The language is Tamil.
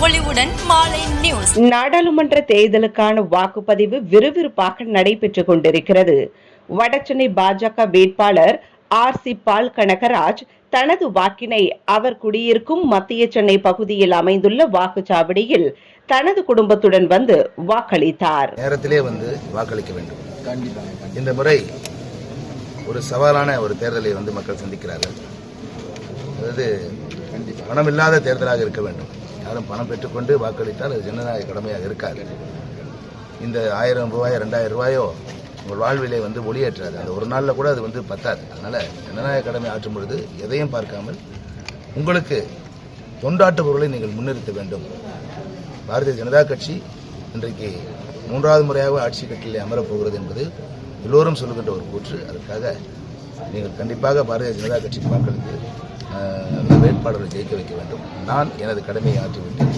உடனுக்குடன் மாலை நியூஸ். நாடாளுமன்ற தேர்தலுக்கான வாக்குப்பதிவு விறுவிறுப்பாக நடைபெற்றுக் கொண்டிருக்கிறது. வடசென்னை பாஜக வேட்பாளர் ஆர் சி பால் கனகராஜ் தனது வாக்கினை அவர் குடியிருக்கும் மத்திய சென்னை பகுதியில் அமைந்துள்ள வாக்குச்சாவடியில் தனது குடும்பத்துடன் வந்து வாக்களித்தார். நேரத்திலே வந்து வாக்களிக்க வேண்டும். இந்த முறை ஒரு சவாலான ஒரு தேர்தலை வந்து மக்கள் சந்திக்கிறார்கள். அதாவது பணம் இல்லாத தேர்தலாக இருக்க வேண்டும். யாரும் பணம் பெற்றுக்கொண்டு வாக்களித்தால் அது ஜனநாயக கடமையாக இருக்காது. இந்த ஆயிரம் ரூபாய் ரெண்டாயிரம் ரூபாயோ உங்கள் வாழ்விலே வந்து ஒளியேற்றாது. அந்த ஒரு நாளில் கூட அது வந்து பத்தாது. அதனால் ஜனநாயக கடமை ஆற்றும் பொழுது எதையும் பார்க்காமல் உங்களுக்கு தொண்டாட்டு பொருளை நீங்கள் முன்னிறுத்த வேண்டும். பாரதிய ஜனதா கட்சி இன்றைக்கு மூன்றாவது முறையாக ஆட்சி கட்டிலே அமரப் போகிறது என்பது எல்லோரும் சொல்லுகின்ற ஒரு கூற்று. அதற்காக நீங்கள் கண்டிப்பாக பாரதிய ஜனதா கட்சிக்கு வாக்களித்து அஹ், வேட்பாளர்களை ஜெயிக்க வைக்க வேண்டும். நான் எனது கடமையை ஆற்றிவிட்டேன்.